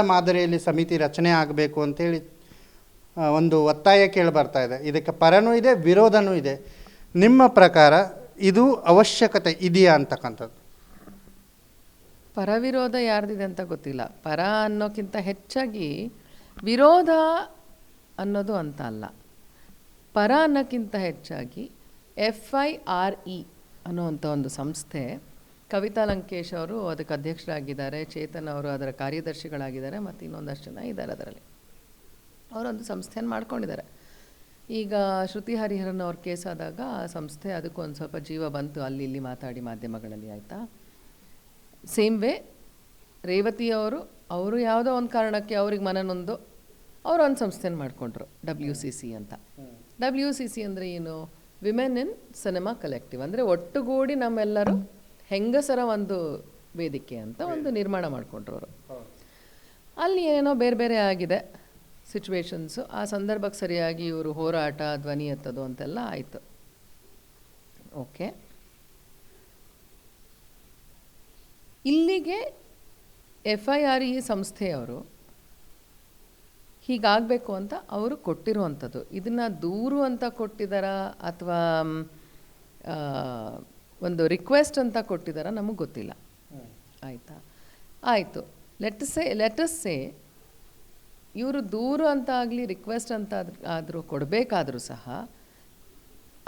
ಮಾದರಿಯಲ್ಲಿ ಸಮಿತಿ ರಚನೆ ಆಗಬೇಕು ಅಂತೇಳಿ ಒಂದು ಒತ್ತಾಯ ಕೇಳಿ ಬರ್ತಾ ಇದೆ. ಇದಕ್ಕೆ ಪರನೂ ಇದೆ, ವಿರೋಧನೂ ಇದೆ. ನಿಮ್ಮ ಪ್ರಕಾರ ಇದು ಅವಶ್ಯಕತೆ ಇದೆಯಾ ಅಂತಕ್ಕಂಥದ್ದು? ಪರವಿರೋಧ ಯಾರ್ದಿದೆ ಅಂತ ಗೊತ್ತಿಲ್ಲ. ಪರ ಅನ್ನೋಕ್ಕಿಂತ ಹೆಚ್ಚಾಗಿ ವಿರೋಧ ಅನ್ನೋದು ಅಂತ ಅಲ್ಲ. ಪರ ಅನ್ನೋಕ್ಕಿಂತ ಹೆಚ್ಚಾಗಿ ಎಫ್ ಐ ಆರ್ ಇ ಅನ್ನುವಂಥ ಒಂದು ಸಂಸ್ಥೆ ಕವಿತಾ ಲಂಕೇಶ್ ಅವರು ಅದಕ್ಕೆ ಅಧ್ಯಕ್ಷರಾಗಿದ್ದಾರೆ, ಚೇತನ್ ಅವರು ಅದರ ಕಾರ್ಯದರ್ಶಿಗಳಾಗಿದ್ದಾರೆ ಮತ್ತು ಇನ್ನೊಂದಷ್ಟು ಜನ ಇದ್ದಾರೆ ಅದರಲ್ಲಿ. ಅವರೊಂದು ಸಂಸ್ಥೆಯನ್ನು ಮಾಡ್ಕೊಂಡಿದ್ದಾರೆ. ಈಗ ಶ್ರುತಿ ಹರಿಹರನ್ ಅವ್ರ ಕೇಸ್ ಆದಾಗ ಆ ಸಂಸ್ಥೆ ಅದಕ್ಕೊಂದು ಸ್ವಲ್ಪ ಜೀವ ಬಂತು, ಅಲ್ಲಿ ಇಲ್ಲಿ ಮಾತಾಡಿ ಮಾಧ್ಯಮಗಳಲ್ಲಿ, ಆಯಿತಾ? ಸೇಮ್ ವೇ, ರೇವತಿ ಅವರು ಅವರು ಯಾವುದೋ ಒಂದು ಕಾರಣಕ್ಕೆ ಅವ್ರಿಗೆ ಮನನೊಂದು, ಅವರು ಒಂದು ಸಂಸ್ಥೆನ ಮಾಡಿಕೊಂಡ್ರು ಡಬ್ಲ್ಯೂ ಸಿ ಸಿ ಅಂತ. ಡಬ್ಲ್ಯೂ ಸಿ ಸಿ ಅಂದರೆ ಏನು? ವಿಮೆನ್ ಇನ್ ಸಿನಿಮಾ ಕಲೆಕ್ಟಿವ್ ಅಂದರೆ ಒಟ್ಟುಗೂಡಿ ನಮ್ಮೆಲ್ಲರೂ ಹೆಂಗಸರ ಒಂದು ವೇದಿಕೆ ಅಂತ ಒಂದು ನಿರ್ಮಾಣ ಮಾಡಿಕೊಂಡ್ರು ಅವರು ಅಲ್ಲಿ ಏನೋ ಬೇರೆ ಬೇರೆ ಆಗಿದೆ ಸಿಚುವೇಶನ್ಸು ಆ ಸಂದರ್ಭಕ್ಕೆ ಸರಿಯಾಗಿ ಇವರು ಹೋರಾಟ ಧ್ವನಿ ಎತ್ತದು ಅಂತೆಲ್ಲ ಆಯಿತು. ಓಕೆ ಇಲ್ಲಿಗೆ ಎಫ್ ಐ ಆರ್ ಇ ಸಂಸ್ಥೆಯವರು ಹೀಗಾಗಬೇಕು ಅಂತ ಅವರು ಕೊಟ್ಟಿರುವಂಥದ್ದು. ಇದನ್ನು ದೂರು ಅಂತ ಕೊಟ್ಟಿದ್ದಾರಾ ಅಥವಾ ಒಂದು ರಿಕ್ವೆಸ್ಟ್ ಅಂತ ಕೊಟ್ಟಿದ್ದಾರೆ ನಮಗೆ ಗೊತ್ತಿಲ್ಲ. ಆಯಿತಾ? ಆಯಿತು. ಲೆಟ್ ಸೇ ಲೆಟಸ್ ಸೇ ಇವರು ದೂರ ಅಂತ ಆಗಲಿ ರಿಕ್ವೆಸ್ಟ್ ಅಂತ ಆದರೂ ಕೊಡಬೇಕಾದರೂ ಸಹ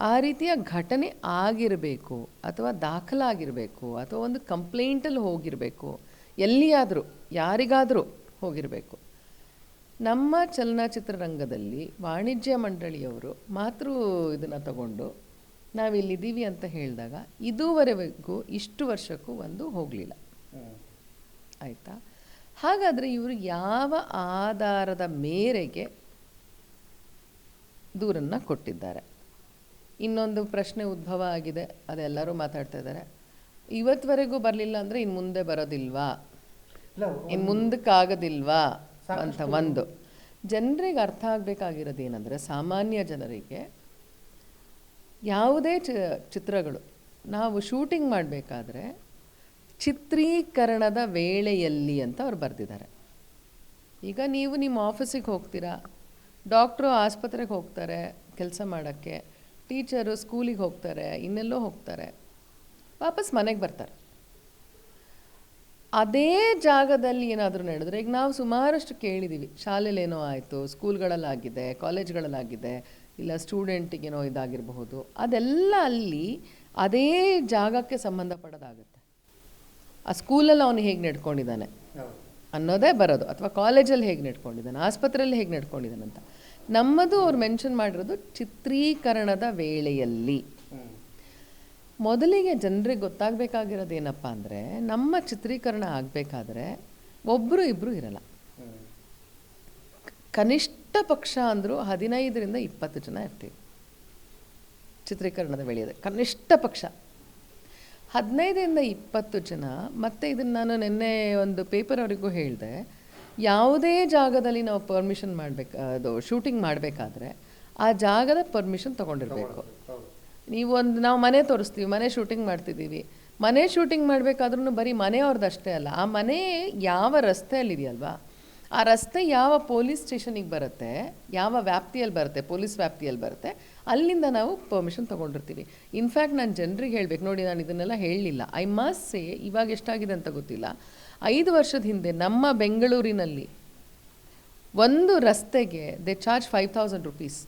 ಆ ರೀತಿಯ ಘಟನೆ ಆಗಿರಬೇಕು ಅಥವಾ ದಾಖಲಾಗಿರಬೇಕು ಅಥವಾ ಒಂದು ಕಂಪ್ಲೇಂಟಲ್ಲಿ ಹೋಗಿರಬೇಕು ಎಲ್ಲಿಯಾದರೂ ಯಾರಿಗಾದರೂ ಹೋಗಿರಬೇಕು. ನಮ್ಮ ಚಲನಚಿತ್ರರಂಗದಲ್ಲಿ ವಾಣಿಜ್ಯ ಮಂಡಳಿಯವರು ಮಾತೃ ಇದನ್ನು ತಗೊಂಡು ನಾವಿಲ್ಲಿದ್ದೀವಿ ಅಂತ ಹೇಳಿದಾಗ ಇದುವರೆಗೂ ಇಷ್ಟು ವರ್ಷಕ್ಕೂ ಒಂದು ಹೋಗಲಿಲ್ಲ. ಆಯಿತಾ? ಹಾಗಾದರೆ ಇವರು ಯಾವ ಆಧಾರದ ಮೇರೆಗೆ ದೂರನ್ನು ಕೊಟ್ಟಿದ್ದಾರೆ? ಇನ್ನೊಂದು ಪ್ರಶ್ನೆ ಉದ್ಭವ ಆಗಿದೆ ಅದೆಲ್ಲರೂ ಮಾತಾಡ್ತಾ ಇದ್ದಾರೆ. ಇವತ್ತುವರೆಗೂ ಬರಲಿಲ್ಲ ಅಂದರೆ ಇನ್ನು ಮುಂದೆ ಬರೋದಿಲ್ವಾ? ಇನ್ನು ಮುಂದಕ್ಕಾಗೋದಿಲ್ವಾ? ಅಂತ ಒಂದು. ಜನರಿಗೆ ಅರ್ಥ ಆಗಬೇಕಾಗಿರೋದು ಏನಂದರೆ ಸಾಮಾನ್ಯ ಜನರಿಗೆ ಯಾವುದೇ ಚ, ಚಿತ್ರಗಳು. ನಾವು ಶೂಟಿಂಗ್ ಮಾಡಬೇಕಾದ್ರೆ ಚಿತ್ರೀಕರಣದ ವೇಳೆಯಲ್ಲಿ ಅಂತ ಅವ್ರು ಬರೆದಿದ್ದಾರೆ. ಈಗ ನೀವು ನಿಮ್ಮ ಆಫೀಸಿಗೆ ಹೋಗ್ತೀರಾ? ಡಾಕ್ಟ್ರು ಆಸ್ಪತ್ರೆಗೆ ಹೋಗ್ತಾರೆ ಕೆಲಸ ಮಾಡೋಕ್ಕೆ. ಟೀಚರು ಸ್ಕೂಲಿಗೆ ಹೋಗ್ತಾರೆ, ಇನ್ನೆಲ್ಲೋ ಹೋಗ್ತಾರೆ. ವಾಪಸ್ ಮನೆಗೆ ಬರ್ತಾರೆ. ಅದೇ ಜಾಗದಲ್ಲಿ ಏನಾದರೂ ನಡೆದ್ರೆ, ಈಗ ನಾವು ಸುಮಾರಷ್ಟು ಕೇಳಿದ್ದೀವಿ. ಶಾಲೆಲೇನೋ ಆಯಿತು, ಸ್ಕೂಲ್ಗಳಲ್ಲಾಗಿದೆ, ಕಾಲೇಜ್ಗಳಲ್ಲಾಗಿದೆ. ಇಲ್ಲ ಸ್ಟೂಡೆಂಟಿಗೇನೋ ಇದಾಗಿರಬಹುದು. ಅದೆಲ್ಲ ಅಲ್ಲಿ ಅದೇ ಜಾಗಕ್ಕೆ ಸಂಬಂಧಪಡೋದಾಗುತ್ತೆ. ಆ ಸ್ಕೂಲಲ್ಲಿ ಅವನು ಹೇಗೆ ನಡ್ಕೊಂಡಿದ್ದಾನೆ? ಅನ್ನೋದೇ ಬರೋದು. ಅಥವಾ ಕಾಲೇಜಲ್ಲಿ ಹೇಗೆ ನಡ್ಕೊಂಡಿದ್ದಾನೆ? ಆಸ್ಪತ್ರೆಯಲ್ಲಿ ಹೇಗೆ ನಡ್ಕೊಂಡಿದ್ದಾನೆ ಅಂತ ನಮ್ಮದು ಅವ್ರು ಮೆನ್ಷನ್ ಮಾಡಿರೋದು ಚಿತ್ರೀಕರಣದ ವೇಳೆಯಲ್ಲಿ. ಮೊದಲಿಗೆ ಜನರಿಗೆ ಗೊತ್ತಾಗಬೇಕಾಗಿರೋದು ಏನಪ್ಪ ಅಂದರೆ ನಮ್ಮ ಚಿತ್ರೀಕರಣ ಆಗಬೇಕಾದ್ರೆ ಒಬ್ಬರು ಇಬ್ಬರು ಇರಲ್ಲ. ಕನಿಷ್ಠ ಪಕ್ಷ ಅಂದರೂ ಹದಿನೈದರಿಂದ ಇಪ್ಪತ್ತು ಜನ ಇರ್ತೀವಿ. ಚಿತ್ರೀಕರಣದ ವೇಳೆಯಲ್ಲಿ ಕನಿಷ್ಠ ಪಕ್ಷ. ಹದಿನೈದರಿಂದ ಇಪ್ಪತ್ತು ಜನ, ಮತ್ತು ಇದನ್ನು ನಾನು ನಿನ್ನೆ ಒಂದು ಪೇಪರ್ ಅವರಿಗೂ ಹೇಳಿದೆ, ಯಾವುದೇ ಜಾಗದಲ್ಲಿ ನಾವು ಪರ್ಮಿಷನ್ ಮಾಡಬೇಕು, ಅದು ಶೂಟಿಂಗ್ ಮಾಡಬೇಕಾದ್ರೆ ಆ ಜಾಗದ ಪರ್ಮಿಷನ್ ತೊಗೊಂಡಿರಬೇಕು. ನೀವು ಒಂದು, ನಾವು ಮನೆ ತೋರಿಸ್ತೀವಿ, ಮನೆ ಶೂಟಿಂಗ್ ಮಾಡ್ತಿದ್ದೀವಿ. ಮನೆ ಶೂಟಿಂಗ್ ಮಾಡಬೇಕಾದ್ರೂ ಬರೀ ಮನೆಯವ್ರದ್ದು ಅಷ್ಟೇ ಅಲ್ಲ, ಆ ಮನೆ ಯಾವ ರಸ್ತೆಯಲ್ಲಿದೆಯಲ್ವಾ ಆ ರಸ್ತೆ ಯಾವ ಪೊಲೀಸ್ ಸ್ಟೇಷನಿಗೆ ಬರುತ್ತೆ ಯಾವ ವ್ಯಾಪ್ತಿಯಲ್ಲಿ ಬರುತ್ತೆ ಪೊಲೀಸ್ ವ್ಯಾಪ್ತಿಯಲ್ಲಿ ಬರುತ್ತೆ ಅಲ್ಲಿಂದ ನಾವು ಪರ್ಮಿಷನ್ ತೊಗೊಂಡಿರ್ತೀವಿ. ಇನ್ಫ್ಯಾಕ್ಟ್ ನಾನು ಜನರಿಗೆ ಹೇಳಬೇಕು. ನೋಡಿ ನಾನು ಇದನ್ನೆಲ್ಲ ಹೇಳಲಿಲ್ಲ. ಐ ಮಸ್ಟ್ ಸೇ ಇವಾಗ ಎಷ್ಟಾಗಿದೆ ಅಂತ ಗೊತ್ತಿಲ್ಲ. ಐದು ವರ್ಷದ ಹಿಂದೆ ನಮ್ಮ ಬೆಂಗಳೂರಿನಲ್ಲಿ ಒಂದು ರಸ್ತೆಗೆ they charge five thousand rupees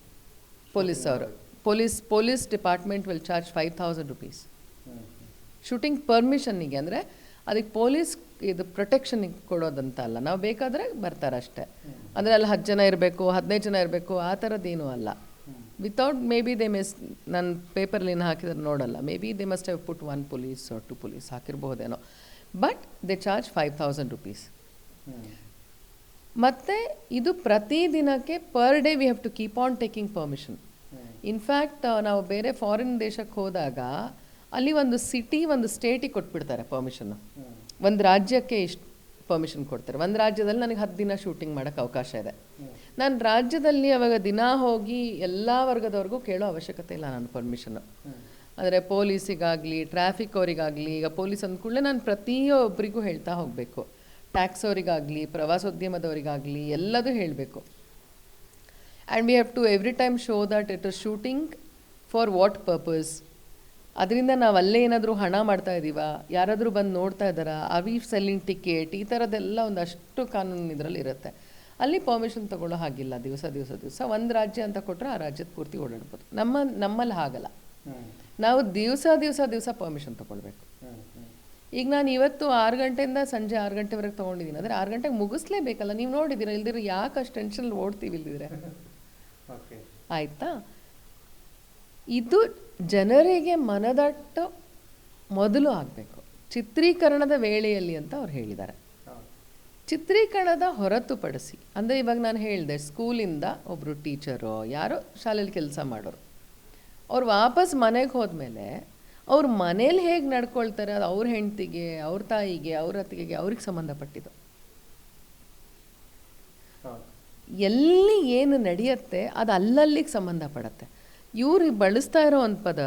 police ಅವರು. Police police department will charge five thousand rupees shooting ಪರ್ಮಿಷನ್ನಿಗೆ ಅಂದರೆ ಅದಕ್ಕೆ ಪೊಲೀಸ್ ಇದು ಪ್ರೊಟೆಕ್ಷನ್ ಕೊಡೋದಂತ ಅಲ್ಲ. ನಾವು ಬೇಕಾದರೆ ಬರ್ತಾರೆ ಅಷ್ಟೇ. ಅಂದರೆ ಅಲ್ಲಿ ಹತ್ತು ಜನ ಇರಬೇಕು ಹದಿನೈದು ಜನ ಇರಬೇಕು ಆ ಥರದ್ದೇನೂ ಅಲ್ಲ. Without maybe they miss ನನ್ನ ಪೇಪರ್ಲಿ ಏನು ಹಾಕಿದ್ರೆ ನೋಡಲ್ಲ. Maybe they must have put one police or two police ಹಾಕಿರ್ಬೋದೇನೋ but they charge five thousand rupees ಮತ್ತು ಇದು ಪ್ರತಿ ದಿನಕ್ಕೆ per day we have to keep on taking permission in fact ನಾವು ಬೇರೆ ಫಾರಿನ್ ದೇಶಕ್ಕೆ ಹೋದಾಗ ಅಲ್ಲಿ ಒಂದು ಸಿಟಿ ಒಂದು ಸ್ಟೇಟಿಗೆ ಕೊಟ್ಬಿಡ್ತಾರೆ ಪರ್ಮಿಷನ್ ಒಂದು ರಾಜ್ಯಕ್ಕೆ ಇಷ್ಟು ಪರ್ಮಿಷನ್ ಕೊಡ್ತಾರೆ. ಒಂದು ರಾಜ್ಯದಲ್ಲಿ ನನಗೆ ಹತ್ತು ದಿನ ಶೂಟಿಂಗ್ ಮಾಡೋಕ್ಕೆ ಅವಕಾಶ ಇದೆ. ನಾನು ರಾಜ್ಯದಲ್ಲಿ ಅವಾಗ ದಿನ ಹೋಗಿ ಎಲ್ಲ ವರ್ಗದವ್ರಿಗೂ ಕೇಳೋ ಅವಶ್ಯಕತೆ ಇಲ್ಲ ನಾನು ಪರ್ಮಿಷನ್ನು ಅಂದರೆ ಪೊಲೀಸಿಗಾಗಲಿ ಟ್ರಾಫಿಕ್ ಅವರಿಗಾಗಲಿ, ಈಗ ಪೊಲೀಸ್ ಅಂದ್ಕೂಡಲೇ ನಾನು ಪ್ರತಿಯೊಬ್ಬರಿಗೂ ಹೇಳ್ತಾ ಹೋಗಬೇಕು. ಟ್ಯಾಕ್ಸ್ ಅವರಿಗಾಗಲಿ, ಪ್ರವಾಸೋದ್ಯಮದವರಿಗಾಗಲಿ ಎಲ್ಲದೂ ಹೇಳಬೇಕು. And we have to every time show that it is shooting for what purpose ಅದರಿಂದ ನಾವು ಅಲ್ಲೇ ಏನಾದರೂ ಹಣ ಮಾಡ್ತಾ ಇದ್ದೀವಾ ಯಾರಾದರೂ ಬಂದು ನೋಡ್ತಾ ಇದ್ದಾರಾ ಅವೀಫ್ ಸೆಲ್ಲಿಂಗ್ ಟಿಕೆಟ್ ಈ ಥರದ್ದೆಲ್ಲ ಒಂದಷ್ಟು ಕಾನೂನು ಇದರಲ್ಲಿ ಇರುತ್ತೆ. ಅಲ್ಲಿ ಪರ್ಮಿಷನ್ ತಗೊಳ್ಳೋ ಹಾಗಿಲ್ಲ ದಿವಸ ದಿವಸ ದಿವಸ. ಒಂದು ರಾಜ್ಯ ಅಂತ ಕೊಟ್ಟರೆ ಆ ರಾಜ್ಯದ ಪೂರ್ತಿ ಓಡಾಡ್ಬೋದು. ನಮ್ಮ ನಮ್ಮಲ್ಲಿ ಹಾಗಲ್ಲ. ನಾವು ದಿವಸ ದಿವಸ ದಿವಸ ಪರ್ಮಿಷನ್ ತೊಗೊಳ್ಬೇಕು. ಈಗ ನಾನು ಇವತ್ತು ಆರು ಗಂಟೆಯಿಂದ ಸಂಜೆ ಆರು ಗಂಟೆವರೆಗೆ ತೊಗೊಂಡಿದ್ದೀನಿ ಅಂದರೆ ಆರು ಗಂಟೆಗೆ ಮುಗಿಸ್ಲೇಬೇಕಲ್ಲ ನೀವು ನೋಡಿದ್ದೀರಾ ಇಲ್ದಿರ ಯಾಕೆ ಅಷ್ಟು ಟೆನ್ಷನ್ ಓಡ್ತೀವಿ ಇಲ್ದಿದ್ರೆ ಓಕೆ ಆಯಿತಾ? ಇದು ಜನರಿಗೆ ಮನದಟ್ಟು ಮೊದಲು ಆಗಬೇಕು. ಚಿತ್ರೀಕರಣದ ವೇಳೆಯಲ್ಲಿ ಅಂತ ಅವ್ರು ಹೇಳಿದ್ದಾರೆ. ಚಿತ್ರೀಕರಣದ ಹೊರತುಪಡಿಸಿ ಅಂದರೆ ಇವಾಗ ನಾನು ಹೇಳಿದೆ ಸ್ಕೂಲಿಂದ ಒಬ್ಬರು ಟೀಚರೋ ಯಾರೋ ಶಾಲೆಯಲ್ಲಿ ಕೆಲಸ ಮಾಡೋರು ಅವ್ರು ವಾಪಸ್ ಮನೆಗೆ ಹೋದ್ಮೇಲೆ ಅವ್ರ ಮನೇಲಿ ಹೇಗೆ ನಡ್ಕೊಳ್ತಾರೆ ಅದು ಅವ್ರ ಹೆಂಡತಿಗೆ ಅವ್ರ ತಾಯಿಗೆ ಅವ್ರ ಅತ್ತಿಗೆಗೆ ಅವ್ರಿಗೆ ಸಂಬಂಧಪಟ್ಟಿದ್ದು. ಎಲ್ಲಿ ಏನು ನಡೆಯುತ್ತೆ ಅದು ಅಲ್ಲಲ್ಲಿಗೆ ಸಂಬಂಧಪಡುತ್ತೆ. ಇವ್ರು ಬಳಸ್ತಾ ಇರೋ ಒಂದು ಪದ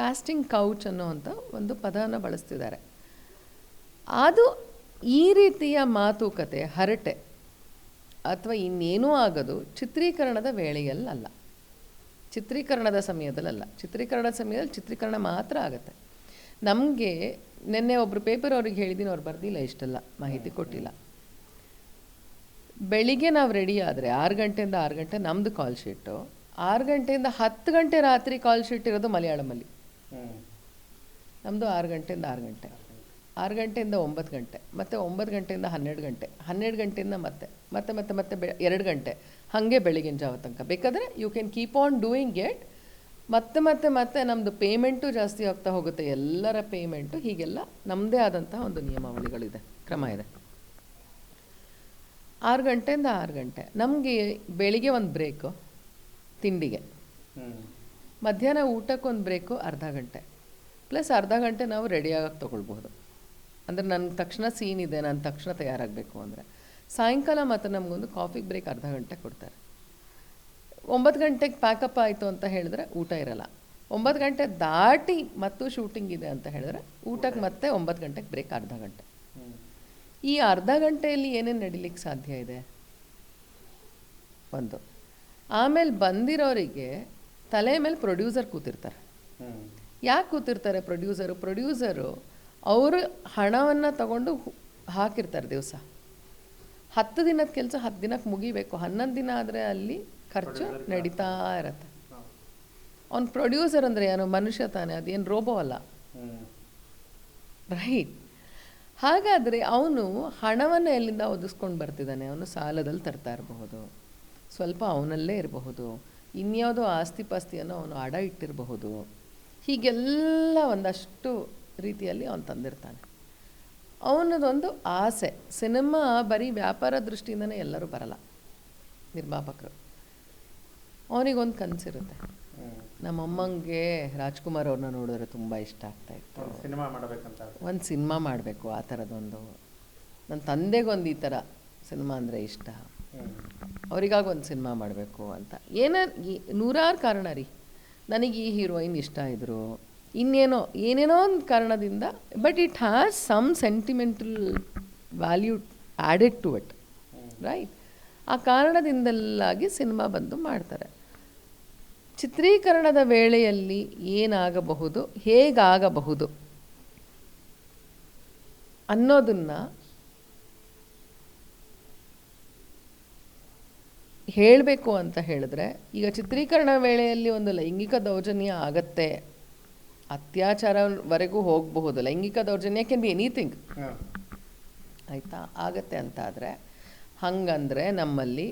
ಕಾಸ್ಟಿಂಗ್ ಕೌಚ್ ಅನ್ನೋವಂಥ ಒಂದು ಪದನ ಬಳಸ್ತಿದ್ದಾರೆ. ಅದು ಈ ರೀತಿಯ ಮಾತುಕತೆ, ಹರಟೆ ಅಥವಾ ಇನ್ನೇನೂ ಆಗೋದು ಚಿತ್ರೀಕರಣದ ವೇಳೆಯಲ್ಲಲ್ಲ. ಚಿತ್ರೀಕರಣದ ಸಮಯದಲ್ಲಲ್ಲ. ಚಿತ್ರೀಕರಣದ ಸಮಯದಲ್ಲಿ ಚಿತ್ರೀಕರಣ ಮಾತ್ರ ಆಗುತ್ತೆ. ನಮಗೆ ನಿನ್ನೆ ಒಬ್ಬರು ಪೇಪರ್ ಅವ್ರಿಗೆ ಹೇಳಿದ್ದೀನಿ, ಅವ್ರು ಬರ್ದಿಲ್ಲ ಇಷ್ಟೆಲ್ಲ, ಮಾಹಿತಿ ಕೊಟ್ಟಿಲ್ಲ. ಬೆಳಿಗ್ಗೆ ನಾವು ರೆಡಿ ಆದರೆ ಆರು ಗಂಟೆಯಿಂದ ಆರು ಗಂಟೆ ನಮ್ಮದು ಕಾಲ್ ಶೀಟು ಆರು ಗಂಟೆಯಿಂದ ಹತ್ತು ಗಂಟೆ ರಾತ್ರಿ ಕಾಲ್ ಶೀಟ್ ಇರೋದು ಮಲಯಾಳಮಲ್ಲಿ. ನಮ್ಮದು ಆರು ಗಂಟೆಯಿಂದ ಆರು ಗಂಟೆ. ಆರು ಗಂಟೆಯಿಂದ ಒಂಬತ್ತು ಗಂಟೆ, ಮತ್ತು ಒಂಬತ್ತು ಗಂಟೆಯಿಂದ ಹನ್ನೆರಡು ಗಂಟೆ, ಹನ್ನೆರಡು ಗಂಟೆಯಿಂದ ಮತ್ತೆ ಮತ್ತೆ ಮತ್ತೆ ಮತ್ತೆ ಬೆ, ಎರಡು ಗಂಟೆ, ಹಾಗೆ ಬೆಳಗಿನ ಜಾವ ತನಕ. ಬೇಕಾದರೆ you can keep on doing it ಮತ್ತೆ ಮತ್ತೆ ಮತ್ತೆ ನಮ್ಮದು ಪೇಮೆಂಟು ಜಾಸ್ತಿ ಆಗ್ತಾ ಹೋಗುತ್ತೆ. ಎಲ್ಲರ ಪೇಮೆಂಟು ಹೀಗೆಲ್ಲ ನಮ್ಮದೇ ಆದಂತಹ ಒಂದು ನಿಯಮಾವಳಿಗಳಿದೆ, ಕ್ರಮ ಇದೆ. ಆರು ಗಂಟೆಯಿಂದ ಆರು ಗಂಟೆ. ನಮಗೆ ಬೆಳಿಗ್ಗೆ ಒಂದು ಬ್ರೇಕು ತಿಂಡಿಗೆ. ಮಧ್ಯಾಹ್ನ ಊಟಕ್ಕೊಂದು ಬ್ರೇಕು ಅರ್ಧ ಗಂಟೆ. ಪ್ಲಸ್ ಅರ್ಧ ಗಂಟೆ ನಾವು ರೆಡಿಯಾಗಕ್ಕೆ ತೊಗೊಳ್ಬೋದು ಅಂದರೆ ನನ್ನ ತಕ್ಷಣ ಸೀನ್ ಇದೆ, ನಾನು ತಕ್ಷಣ ತಯಾರಾಗಬೇಕು ಅಂದರೆ. ಸಾಯಂಕಾಲ ಮತ್ತು ನಮಗೊಂದು ಕಾಫಿಗೆ ಬ್ರೇಕ್ ಅರ್ಧ ಗಂಟೆ ಕೊಡ್ತಾರೆ. ಒಂಬತ್ತು ಗಂಟೆಗೆ ಪ್ಯಾಕಪ್ ಆಯಿತು ಅಂತ ಹೇಳಿದ್ರೆ ಊಟ ಇರಲ್ಲ. ಒಂಬತ್ತು ಗಂಟೆ ದಾಟಿ ಮತ್ತು ಶೂಟಿಂಗ್ ಇದೆ ಅಂತ ಹೇಳಿದ್ರೆ ಊಟಕ್ಕೆ ಮತ್ತೆ ಒಂಬತ್ತು ಗಂಟೆಗೆ ಬ್ರೇಕ್ ಅರ್ಧ ಗಂಟೆ. ಈ ಅರ್ಧ ಗಂಟೆಯಲ್ಲಿ ಏನೇನು ನಡಿಲಿಕ್ಕೆ ಸಾಧ್ಯ ಇದೆ? ಒಂದು. ಆಮೇಲೆ ಬಂದಿರೋರಿಗೆ ತಲೆ ಮೇಲೆ ಪ್ರೊಡ್ಯೂಸರ್ ಕೂತಿರ್ತಾರೆ. ಯಾಕೆ ಕೂತಿರ್ತಾರೆ ಪ್ರೊಡ್ಯೂಸರು ಪ್ರೊಡ್ಯೂಸರು ಅವರು ಹಣವನ್ನು ತಗೊಂಡು ಹಾಕಿರ್ತಾರೆ ದಿವಸ. ಹತ್ತು ದಿನದ ಕೆಲಸ ಹತ್ತು ದಿನಕ್ಕೆ ಮುಗಿಬೇಕು. ಹನ್ನೊಂದು ದಿನ ಆದರೆ ಅಲ್ಲಿ ಖರ್ಚು ನಡೀತಾ ಇರತ್ತೆ. ಅವ್ನು ಪ್ರೊಡ್ಯೂಸರ್ ಅಂದರೆ ಏನು ಮನುಷ್ಯ ತಾನೆ ಅದೇನು ರೋಬೋ ಅಲ್ಲ. ರೈಟ್ ಹಾಗಾದರೆ ಅವನು ಹಣವನ್ನು ಎಲ್ಲಿಂದ ಒದಿಸ್ಕೊಂಡು ಬರ್ತಿದ್ದಾನೆ? ಅವನು ಸಾಲದಲ್ಲಿ ತರ್ತಾ ಇರಬಹುದು. ಸ್ವಲ್ಪ ಅವನಲ್ಲೇ ಇರಬಹುದು. ಇನ್ಯಾವುದೋ ಆಸ್ತಿ ಪಾಸ್ತಿಯನ್ನು ಅವನು ಅಡ ಇಟ್ಟಿರಬಹುದು. ಹೀಗೆಲ್ಲ ಒಂದಷ್ಟು ರೀತಿಯಲ್ಲಿ ಅವನು ತಂದಿರ್ತಾನೆ. ಅವನದೊಂದು ಆಸೆ. ಸಿನಿಮಾ ಬರೀ ವ್ಯಾಪಾರ ದೃಷ್ಟಿಯಿಂದನೇ ಎಲ್ಲರೂ ಬರಲ್ಲ. ನಿರ್ಮಾಪಕರು. ಅವನಿಗೊಂದು ಕನಸಿರುತ್ತೆ. ನಮ್ಮಮ್ಮಂಗೆ ರಾಜ್ಕುಮಾರ್ ಅವ್ರನ್ನ ನೋಡಿದ್ರೆ ತುಂಬ ಇಷ್ಟ ಆಗ್ತಾ ಇತ್ತು. ಸಿನಿಮಾ ಮಾಡಬೇಕಂತ ಒಂದು ಸಿನಿಮಾ ಮಾಡಬೇಕು ಆ ಥರದೊಂದು ನನ್ನ ತಂದೆಗೊಂದು ಈ ಥರ ಸಿನಿಮಾ ಅಂದರೆ ಇಷ್ಟ. ಅವರಿಗಾಗ ಒಂದು ಸಿನಿಮಾ ಮಾಡಬೇಕು ಅಂತ. ಏನೇ ನೂರಾರು ಕಾರಣ ರೀ. ನನಗೆ ಈ ಹೀರೋಯಿನ್ ಇಷ್ಟ ಇದ್ದರು ಇನ್ನೇನೋ, ಏನೇನೋ ಒಂದು ಕಾರಣದಿಂದ, but it has some sentimental value added to it, right? ಆ ಕಾರಣದಿಂದಲಾಗಿ ಸಿನಿಮಾ ಬಂದು ಮಾಡ್ತಾರೆ. ಚಿತ್ರೀಕರಣದ ವೇಳೆಯಲ್ಲಿ ಏನಾಗಬಹುದು, ಹೇಗಾಗಬಹುದು ಅನ್ನೋದನ್ನು ಹೇಳಬೇಕು ಅಂತ ಹೇಳಿದ್ರೆ ಈಗ ಚಿತ್ರೀಕರಣ ವೇಳೆಯಲ್ಲಿ ಒಂದು ಲೈಂಗಿಕ ದೌರ್ಜನ್ಯ ಆಗತ್ತೆ ಅತ್ಯಾಚಾರವರೆಗೂ ಹೋಗಬಹುದು ಲೈಂಗಿಕ ದೌರ್ಜನ್ಯ ಕ್ಯಾನ್ ಬಿ ಎನಿಥಿಂಗ್ ಆಯಿತಾ? ಆಗತ್ತೆ ಅಂತಾದರೆ ಹಂಗಂದರೆ ನಮ್ಮಲ್ಲಿ